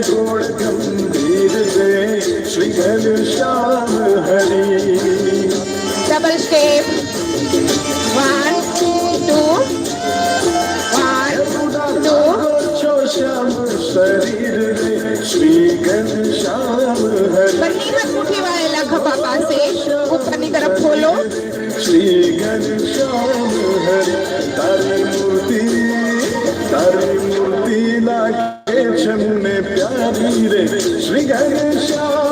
घोर गंभीर Shri Shyam Hari double step Shyam शरीर श्री घनश्याम हरि मुट्ठी वाले श्री घनश्याम हरि तारी मूर्ति गणेशं मे प्यारी रे श्री गणेशा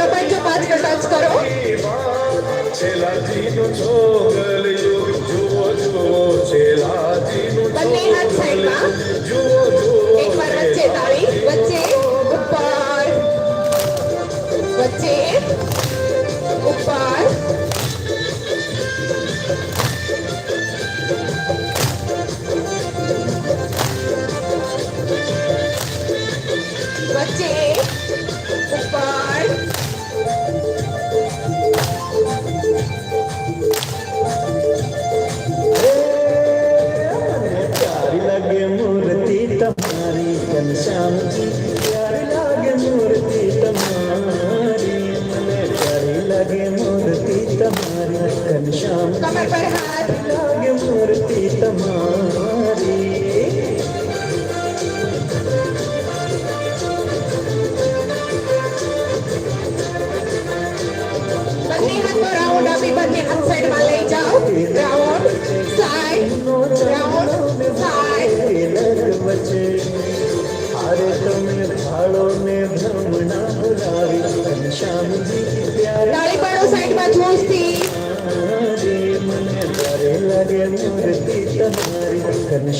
लोगों के हाथ का डांस करो। बन्ने हाथ साइड का। एक बार बच्चे ताली बच्चे, ऊपर। बच्चे ऊपर। बच्चे તમારી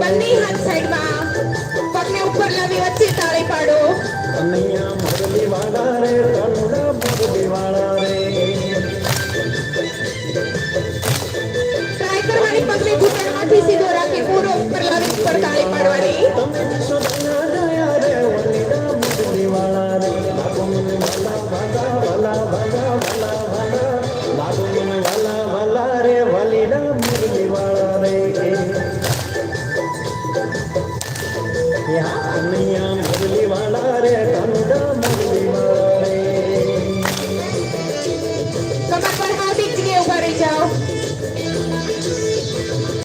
બંને હાથ સાઈડમાં. પાડો. કન્યા મુરલી ઘૂંટણમાંથી સીધો રાખી પૂરો ઉપર લાવી ઉપર તાળી પાડવાની.